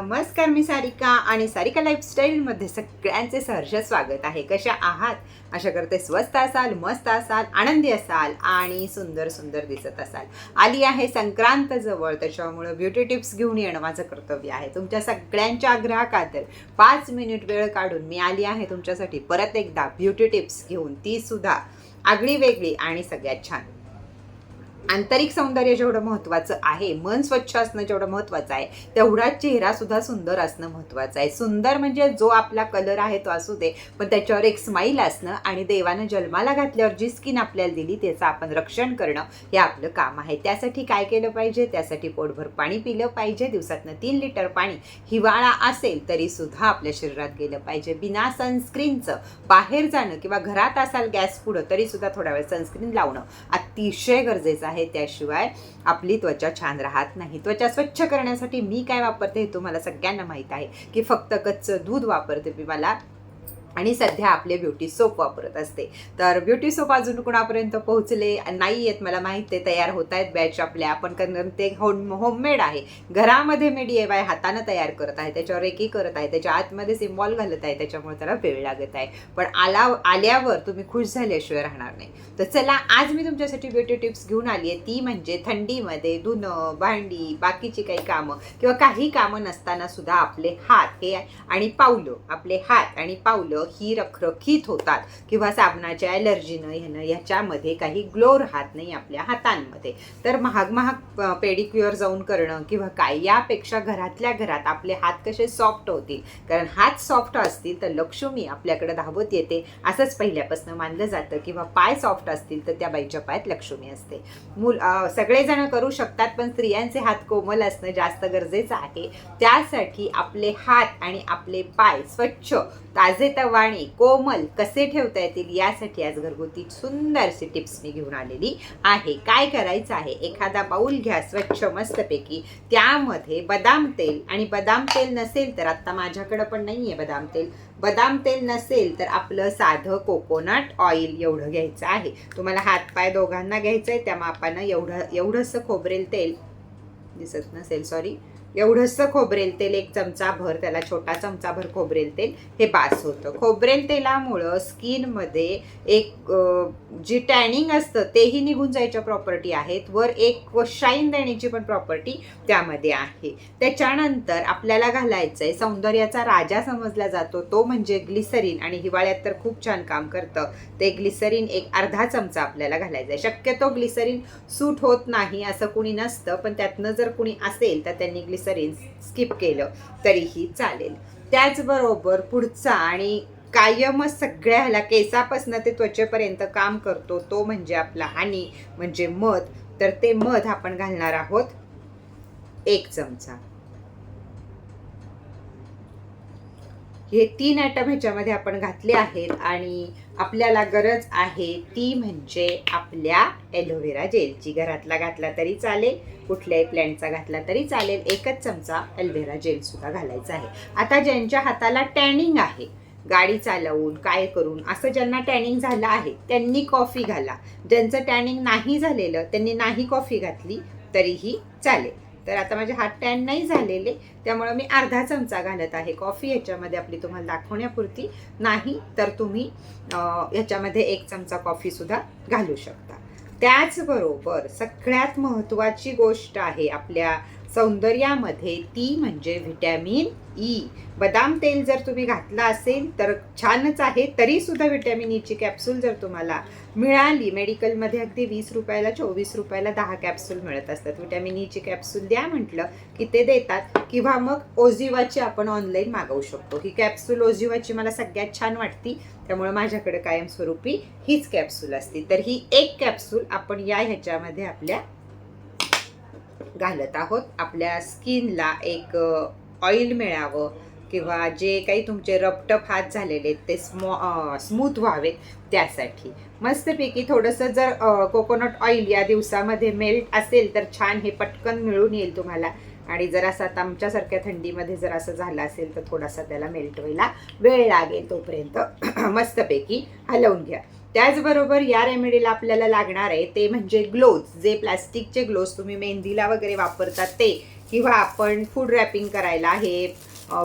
नमस्कार मी सारिका आणि सारिका लाईफस्टाईलमध्ये सगळ्यांचे सहर्ष स्वागत आहे. कशा आहात? अशा करते स्वस्त असाल मस्त असाल आनंदी असाल आणि सुंदर सुंदर दिसत असाल. आली आहे संक्रांत जवळ त्याच्यामुळं ब्युटी टिप्स घेऊन येणं माझं कर्तव्य आहे. तुमच्या सगळ्यांच्या आग्रहाखातर पाच मिनिट वेळ काढून मी आली आहे तुमच्यासाठी परत एकदा ब्युटी टिप्स घेऊन. ती सुद्धा आगळी वेगळी आणि सगळ्यात छान. आंतरिक सौंदर्य जेवढं महत्त्वाचं आहे मन स्वच्छ असणं जेवढं महत्त्वाचं आहे तेवढाच चेहरा सुद्धा सुंदर असणं महत्त्वाचं आहे. सुंदर म्हणजे जो आपला कलर आहे तो असू दे पण त्याच्यावर एक स्माईल असणं आणि देवानं जन्माला घातल्यावर जी स्किन आपल्याला दिली त्याचं आपण रक्षण करणं हे आपलं काम आहे. त्यासाठी काय केलं पाहिजे? त्यासाठी पोटभर पाणी पिलं पाहिजे. दिवसातनं तीन लिटर पाणी हिवाळा असेल तरी सुद्धा आपल्या शरीरात गेलं पाहिजे. बिना सनस्क्रीनचं बाहेर जाणं किंवा घरात असाल गॅस पुढं तरी सुद्धा थोडा वेळ सनस्क्रीन लावणं अतिशय गरजेचं आहे त्याशिवाय आपली त्वचा छान राहत नाही. त्वचा स्वच्छ करण्यासाठी मी काय वापरते हे तुम्हाला सगळ्यांना माहीत आहे की फक्त कच्चं दूध वापरते मी. मला आणि सध्या आपले ब्युटी सोप वापरत असते. तर ब्युटी सोप अजून कुणापर्यंत पोहोचले? नाही आहेत मला माहीत आहे तयार होत आहेत बॅच आपल्या. आपण कारण ते होम होममेड आहे. घरामध्ये मी डी वाय हातानं तयार करत आहे त्याच्यावर एकही करत आहे त्याच्या आतमध्ये सिम्बॉल घालत आहे त्याच्यामुळे त्याला वेळ लागत आहे. पण आला आल्यावर तुम्ही खुश झाल्याशिवाय राहणार नाही. तर चला आज मी तुमच्यासाठी ब्युटी टिप्स घेऊन आली आहे. ती म्हणजे थंडीमध्ये धुणं भांडी बाकीची काही कामं किंवा काही कामं नसताना सुद्धा आपले हात हे आणि पावलं आपले हात आणि पावलं ही रखरखीत होतात किंवा साबणाच्या ॲलर्जीनं ह्यानं ह्याच्यामध्ये काही ग्लो राहत नाही आपल्या हातांमध्ये. तर महाग महाग पेडिक्युअर जाऊन करणं किंवा काय यापेक्षा घरातल्या घरात आपले हात कसे सॉफ्ट होतील. कारण हात सॉफ्ट असतील तर लक्ष्मी आपल्याकडे धावत येते. असंच पहिल्यापासून मानलं जातं किंवा पाय सॉफ्ट असतील तर त्या बाईच्या पायात लक्ष्मी असते. मूल सगळेजण करू शकतात पण स्त्रियांचे हात कोमल असणं जास्त गरजेचं आहे. त्यासाठी आपले हात आणि आपले पाय स्वच्छ वाणी कोमल कसे ठेवता येतील यासाठी आज घरगुती सुंदरशी टिप्स मी घेऊन आलेली आहे. काय करायचं आहे? एखादा बाऊल घ्या स्वच्छ मस्तपैकी. त्यामध्ये बदाम तेल आणि बदाम तेल नसेल तर आत्ता माझ्याकडं पण नाही आहे बदाम तेल. बदाम तेल नसेल तर आपलं साधं कोकोनट ऑइल एवढं घ्यायचं आहे. तुम्हाला हातपाय दोघांना घ्यायचं आहे त्या मापानं एवढं एवढंसं खोबरेल तेल दिसत नसेल सॉरी एवढंसं खोबरेल तेल एक चमचाभर त्याला छोटा चमचाभर खोबरेल तेल हे बास होतं. खोबरेल तेलामुळं स्किनमध्ये एक जी टॅनिंग असतं तेही निघून जायच्या प्रॉपर्टी आहेत. वर एक शाईन देण्याची पण प्रॉपर्टी त्यामध्ये आहे. त्याच्यानंतर आपल्याला घालायचं आहे सौंदर्याचा राजा समजला जातो. तो म्हणजे ग्लिसरीन आणि हिवाळ्यात तर खूप छान काम करतं. ते ग्लिसरीन एक अर्धा चमचा आपल्याला घालायचा आहे शक्यतो ग्लिसरीन सूट होत नाही असं कुणी नसतं. पण त्यातनं जर कुणी असेल तर त्यांनी ग्लिसरीन स्किप केलं तरीही चालेल. त्याचबरोबर पुढचा आणि कायमच सगळ्या ह्याला केसापासून ते त्वचेपर्यंत काम करतो तो म्हणजे आपला हानी म्हणजे मध. तर ते मध आपण घालणार आहोत एक चमचा. हे तीन आयटम ह्याच्यामध्ये आपण घातले आहेत आणि आपल्याला गरज आहे ती म्हणजे आपल्या एलोव्हेरा जेलची घरातला घातला तरी चालेल कुठल्याही प्लॅन्टचा घातला तरी चालेल एकच चमचा एलोव्हेरा जेलसुद्धा घालायचा आहे. आता ज्यांच्या हाताला टॅनिंग आहे गाडी चालवून काय करून असं ज्यांना टॅनिंग झालं आहे त्यांनी कॉफी घाला. ज्यांचं टॅनिंग नाही झालेलं त्यांनी नाही कॉफी घातली तरीही चालेल. तर आता माझे हात टॅन नाही झालेले त्यामुळे मी अर्धा चमचा घालत आहे. कॉफी ह्याच्यामध्ये आपली तुम्हाला दाखवण्यापुरती नाही तर तुम्ही ह्याच्यामध्ये एक चमचा कॉफीसुद्धा घालू शकता. त्याचबरोबर सगळ्यात महत्त्वाची गोष्ट आहे आपल्या सौंदर्यामध्ये ती म्हणजे व्हिटॅमिन ई. बदाम तेल जर तुम्ही घातलं असेल तर छानच आहे. तरी सुद्धा व्हिटॅमिन ईची कॅप्सूल जर तुम्हाला मिळाली मेडिकलमध्ये अगदी वीस रुपयाला चोवीस रुपयाला दहा कॅप्सूल मिळत असतात. व्हिटॅमिन ईची कॅप्सूल द्या म्हटलं की ते देतात. किंवा मग ओझिवाची आपण ऑनलाईन मागवू शकतो. ही कॅप्सूल ओझिवाची मला सगळ्यात छान वाटती. त्यामुळे माझ्याकडे कायमस्वरूपी हीच कॅप्सूल असते. तर ही एक कॅप्सूल आपण या ह्याच्यामध्ये आपल्या घालत आहोत. आपल्या स्किनला एक ऑइल मिळावं किंवा जे काही तुमचे रपटप हात झालेले आहेत ते स्मॉ स्मूथ व्हावेत त्यासाठी. मस्तपैकी थोडंसं जर कोकोनट ऑइल या दिवसामध्ये मेल्ट असेल तर छान हे पटकन मिळून येईल तुम्हाला. आणि जर असं आता आमच्यासारख्या थंडीमध्ये जर असं झालं असेल तर थोडासा त्याला मेल्ट व्हायला वेळ लागेल तोपर्यंत. मस्तपैकी हलवून घ्या. त्याचबरोबर या रेमेडीला आपल्याला लागणार आहे ते म्हणजे ग्लोव्ज जे प्लास्टिकचे ग्लोव्ज तुम्ही मेहंदीला वगैरे वापरतात ते किंवा आपण फूड रॅपिंग करायला हे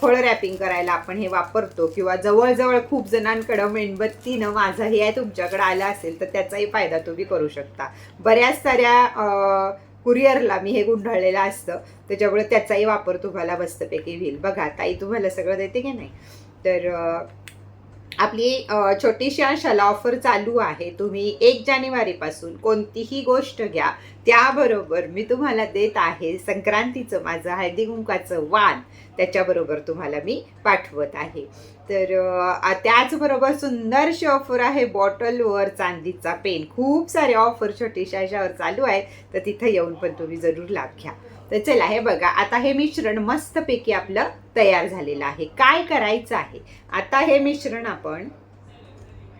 फळ रॅपिंग करायला आपण हे वापरतो किंवा जवळजवळ खूप जणांकडं मेणबत्तीनं माझं हे आहे तुमच्याकडे आलं असेल तर त्याचाही फायदा तुम्ही करू शकता. बऱ्याच साऱ्या कुरिअरला मी हे गुंढळलेलं असतं त्याच्यामुळे त्याचाही वापर तुम्हाला मस्तपैकी होईल. बघा ताई तुम्हाला सगळं देते की नाही? तर आपली छोटीशी अंशाला ऑफर चालू आहे. तुम्ही एक जानेवारीपासून कोणतीही गोष्ट घ्या त्याबरोबर मी तुम्हाला देत आहे संक्रांतीचं माझं हळदी कुंकाचं वाण. त्याच्याबरोबर तुम्हाला मी पाठवत आहे. तर त्याचबरोबर सुंदरशी ऑफर आहे बॉटलवर चांदीचा पेन. खूप सारे ऑफर छोटीशा अशावर चालू आहेत. तर तिथं येऊन पण तुम्ही जरूर लाभ घ्या. तर चला हे बघा. आता हे मिश्रण मस्तपैकी आपलं तयार झालेलं आहे. काय करायचं आहे? आता हे मिश्रण आपण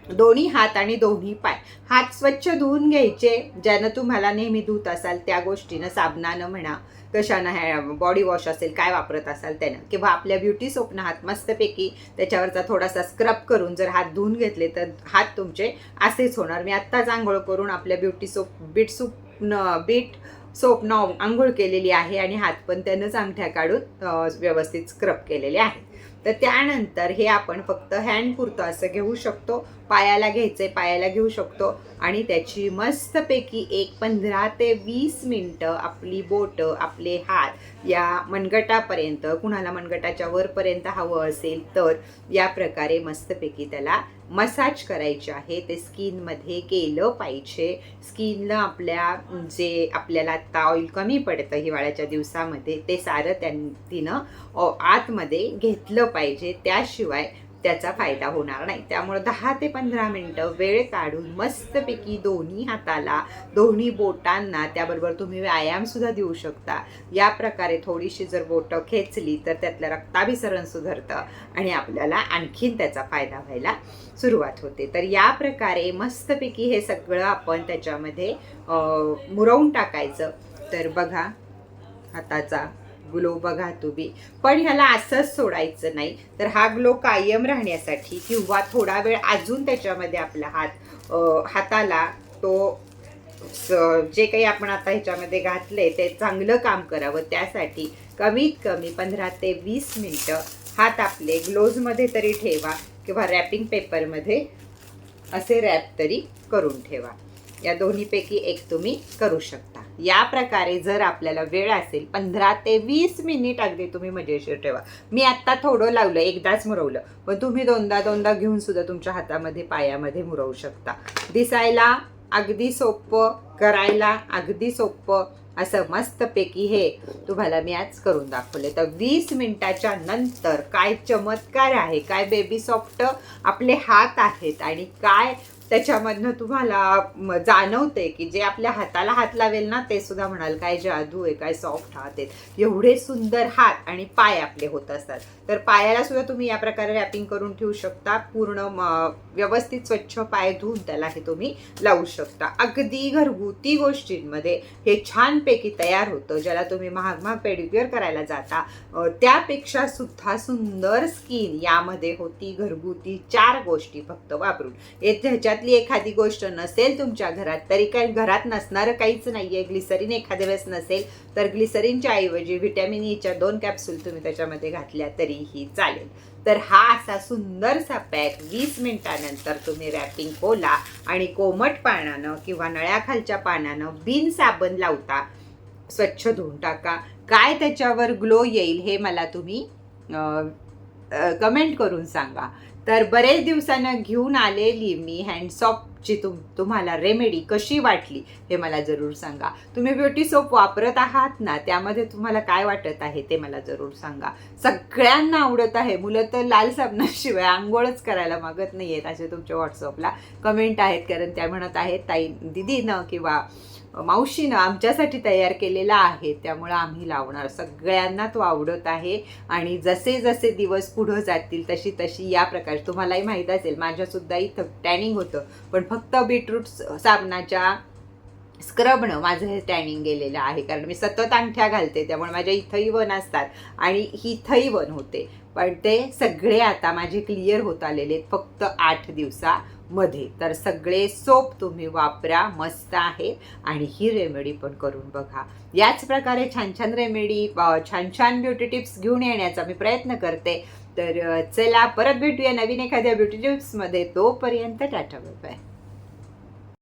दोन्ही हात आणि दोन्ही पाय. हात स्वच्छ धुवून घ्यायचे. ज्यानं तुम्हाला नेहमी धुत असाल त्या गोष्टीनं साबणानं म्हणा कशानं ह्या बॉडी वॉश असेल काय वापरत असाल त्यानं. किंवा आपल्या ब्युटी सोपनं हात मस्तपैकी त्याच्यावरचा थोडासा स्क्रब करून जर हात धुवून घेतले तर हात तुमचे असेच होणार. मी आत्ताच आंघोळ करून आपल्या ब्युटी सोप बीट सूप न बीट सोपनं आंघोळ केलेली आहे आणि हात पण त्यानंच अंगठ्या काढून व्यवस्थित स्क्रब केलेले आहे तर त्यानंतर हे आपण फक्त हँड पुरतं असं घेऊ शकतो पायाला घ्यायचंय पायाला घेऊ शकतो आणि त्याची मस्तपैकी एक पंधरा ते वीस मिनटं आपली बोटं आपले हात या मनगटापर्यंत कुणाला मनगटाच्या वरपर्यंत हवं असेल तर या प्रकारे मस्तपैकी त्याला मसाज करायचे आहे ते स्किनमध्ये केलं पाहिजे. स्किनला आपल्या जे आपल्याला आत्ता ऑइल कमी पडतं हिवाळ्याच्या दिवसामध्ये ते सारं त्यां तिनं आतमध्ये घेतलं पाहिजे. त्याशिवाय त्याचा फायदा होणार नाही. त्यामुळं दहा ते पंधरा मिनटं वेळ काढून मस्तपैकी दोन्ही हाताला दोन्ही बोटांना त्याबरोबर तुम्ही व्यायामसुद्धा देऊ शकता. या प्रकारे थोडीशी जर बोटं खेचली तर त्यातलं रक्ताभिसरण सुधारतं आणि आपल्याला आणखीन त्याचा फायदा व्हायला सुरुवात होते. तर या प्रकारे मस्तपैकी हे सगळं आपण त्याच्यामध्ये मुरवून टाकायचं. तर बघा हाताचा ग्लो बघा तुम्ही. पण ह्याला असंच सोडायचं नाही. तर हा ग्लो कायम राहण्यासाठी किंवा थोडा वेळ अजून त्याच्यामध्ये आपला हात हाताला तो स- जे काही आपण आता ह्याच्यामध्ये घातले ते चांगलं काम करावं. त्यासाठी कमीत कमी पंधरा ते वीस मिनटं हात आपले ग्लोजमध्ये तरी ठेवा किंवा रॅपिंग पेपरमध्ये असे रॅप तरी करून ठेवा. या दोन्हीपैकी एक तुम्ही करू शकता. या प्रकारे जर आपल्याला वेळ असेल पंधरा ते वीस मिनिट अगदी तुम्ही मजेशीर ठेवा. मी आत्ता थोडं लावलं एकदाच मुरवलं पण तुम्ही दोनदा दोनदा घेऊन सुद्धा तुमच्या हातामध्ये पायामध्ये मुरवू शकता. दिसायला अगदी सोपं करायला अगदी सोपं असं मस्तपैकी हे तुम्हाला मी आज करून दाखवले तर वीस मिनिटाच्या नंतर काय चमत्कार आहे काय बेबी सॉफ्ट आपले हात आहेत आणि काय त्याच्यामधनं तुम्हाला जाणवते की जे आपल्या हाताला हात लावेल ना ते सुद्धा म्हणाल काय जादू आहे काय सॉफ्ट हात आहेत. एवढे सुंदर हात आणि पाय आपले होत असतात. तर पायाला सुद्धा तुम्ही या प्रकारे रॅपिंग करून ठेवू शकता. पूर्ण व्यवस्थित स्वच्छ पाय धुवून त्याला हे तुम्ही लावू शकता. अगदी घरगुती गोष्टींमध्ये हे छानपैकी तयार होतं ज्याला तुम्ही महाग महाग पेडिक्युअर करायला जाता. त्यापेक्षा सुद्धा सुंदर स्किन यामध्ये होती घरगुती चार गोष्टी फक्त वापरून. हे घरातली एखादी गोष्ट नसेल तुमच्या घरात तरी काय घरात नसणारं काहीच नाही आहे ग्लिसरीन एखाद्या वेळेस नसेल तर ग्लिसरीनच्या ऐवजी व्हिटॅमिन e ईच्या दोन कॅप्सूल तुम्ही त्याच्यामध्ये घातल्या तरीही चालेल. तर हा असा सुंदरसा पॅक वीस मिनिटानंतर तुम्ही रॅपिंग खोला आणि कोमट पाण्यानं किंवा नळ्याखालच्या पाण्यानं बिन साबण लावता स्वच्छ धुवून टाका. काय त्याच्यावर ग्लो येईल हे मला तुम्ही कमेंट करून सांगा. तर बरेच दिवसानं घेऊन आलेली मी हँडसॉपची तुम तुम्हाला रेमेडी कशी वाटली हे मला जरूर सांगा. तुम्ही ब्युटी सोप वापरत आहात ना त्यामध्ये तुम्हाला काय वाटत आहे ते मला जरूर सांगा. सगळ्यांना आवडत आहे. मुलं तर लाल साबणाशिवाय आंघोळच करायला मागत नाही आहेत असे तुमच्या व्हॉट्सअपला कमेंट आहेत. कारण त्या म्हणत आहेत ताई दिदीनं किंवा मावशीनं आमच्यासाठी तयार केलेला आहे त्यामुळं आम्ही लावणार. सगळ्यांना तो आवडत आहे आणि जसे जसे दिवस पुढं जातील तशी तशी या प्रकारे. तुम्हालाही माहीत असेल माझ्यासुद्धा इथं टॅनिंग होतं. पण फक्त बीटरूट साबणाच्या स्क्रबनं माझं हे टॅनिंग गेलेलं आहे. कारण मी सतत अंगठ्या घालते त्यामुळे माझ्या इथंही वन असतात आणि इथंही वन होते. पण ते सगळे आता माझे क्लिअर होत आलेले आहेत फक्त आठ दिवसामध्ये. तर सगळे सोप तुम्ही वापरा मस्त आहे. आणि ही रेमेडी पण करून बघा. याच प्रकारे छान छान रेमेडी छान छान ब्युटी टिप्स घेऊन येण्याचा मी प्रयत्न करते. तर चला परत भेटूया नवीन एखाद्या ब्युटी टिप्समध्ये तोपर्यंत टाटा बाय